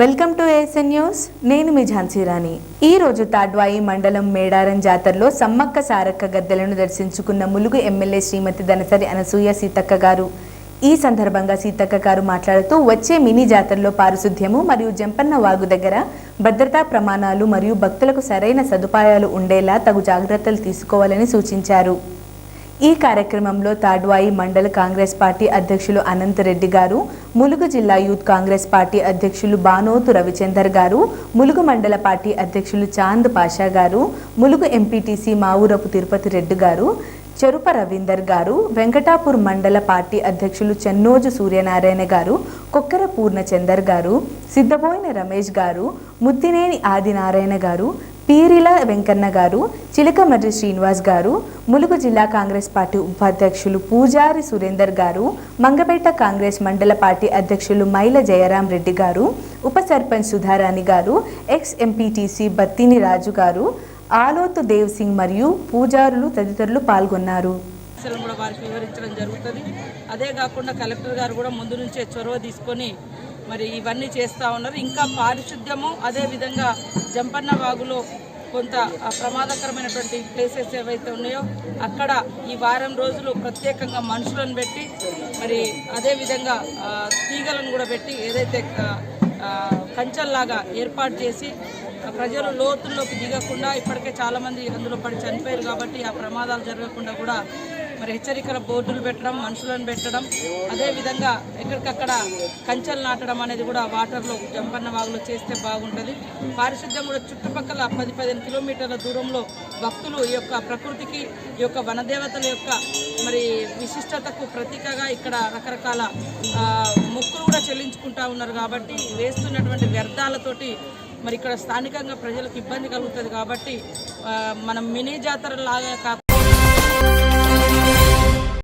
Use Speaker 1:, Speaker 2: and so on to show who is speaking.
Speaker 1: Welcome to ASN news నేను మీ ఝాన్సీ రాణి. ఈ రోజు తాడ్వాయి మండలం మేడారం జాతరలో సమ్మక్క సారక్క గద్దెలను దర్శించుకున్న ములుగు ఎమ్మెల్యే శ్రీమతి దనసరి అనసూయ సీతక్క గారు. ఈ సందర్భంగా సీతక్క గారు మాట్లాడుతూ వచ్చే మినీ జాతరలో పారిశుద్ధ్యము మరియు జంపన్న వాగు దగ్గర భద్రతా ప్రమాణాలు మరియు భక్తులకు సరైన సదుపాయాలు ఉండేలా తగు జాగ్రత్తలు తీసుకోవాలని సూచించారు. ఈ కార్యక్రమంలో తాడ్వాయి మండల కాంగ్రెస్ పార్టీ అధ్యక్షులు అనంత్ రెడ్డి గారు ములుగు జిల్లా యూత్ కాంగ్రెస్ పార్టీ అధ్యక్షులు బానోతు రవిచందర్ గారు ములుగు మండల పార్టీ అధ్యక్షులు చాంద్ పాషా గారు ములుగు ఎంపీటీసీ మావురపు తిరుపతి రెడ్డి గారు చెరుప రవీందర్ గారు వెంకటాపూర్ మండల పార్టీ అధ్యక్షులు చెన్నోజు సూర్యనారాయణ గారు కొక్కర పూర్ణచందర్ గారు సిద్ధబోయిన రమేష్ గారు ముద్దినేని ఆదినారాయణ గారు పీరిల వెంకన్న గారు చిలకమర్రి శ్రీనివాస్ గారు ములుగు జిల్లా కాంగ్రెస్ పార్టీ ఉపాధ్యక్షులు పూజారి సురేందర్ గారు మంగపేట కాంగ్రెస్ మండల పార్టీ అధ్యక్షులు మైల జయరాం రెడ్డి గారు ఉప సర్పంచ్ సుధారాణి గారు ఎక్స్ ఎంపీటీసీ బత్తిని రాజు గారు ఆలోతు దేవ్ సింగ్ మరియు పూజారులు తదితరులు పాల్గొన్నారు.
Speaker 2: కూడా వారికి వివరించడం జరుగుతుంది. అదే కాకుండా కలెక్టర్ గారు కూడా ముందు నుంచే చొరవ తీసుకొని మరి ఇవన్నీ చేస్తూ ఉన్నారు. ఇంకా పారిశుద్ధ్యము అదేవిధంగా జంపన్న వాగులో కొంత ప్రమాదకరమైనటువంటి ప్లేసెస్ ఏవైతే ఉన్నాయో అక్కడ ఈ వారం రోజులు ప్రత్యేకంగా మనుషులను పెట్టి మరి అదేవిధంగా తీగలను కూడా పెట్టి ఏదైతే కంచెల్లాగా ఏర్పాటు చేసి ప్రజలు లోతుల్లోకి దిగకుండా ఇప్పటికే చాలామంది అందులో పడి చనిపోయారు కాబట్టి ఆ ప్రమాదాలు జరగకుండా కూడా మరి హెచ్చరికల బోర్డులు పెట్టడం మనుషులను పెట్టడం అదేవిధంగా ఎక్కడికక్కడ కంచెలు నాటడం అనేది కూడా వాటర్లో జంపన్న వాగులో చేస్తే బాగుంటుంది. పారిశుద్ధ్యం కూడా చుట్టుపక్కల పది పదిహేను కిలోమీటర్ల దూరంలో భక్తులు ఈ యొక్క ప్రకృతికి ఈ యొక్క వనదేవతల యొక్క మరి విశిష్టతకు ప్రతీకగా ఇక్కడ రకరకాల మొక్కులు కూడా చెల్లించుకుంటా ఉన్నారు కాబట్టి వేస్తున్నటువంటి వ్యర్థాలతోటి మరి ఇక్కడ స్థానికంగా ప్రజలకు ఇబ్బంది కలుగుతుంది కాబట్టి మనం మినీ జాతర లాగా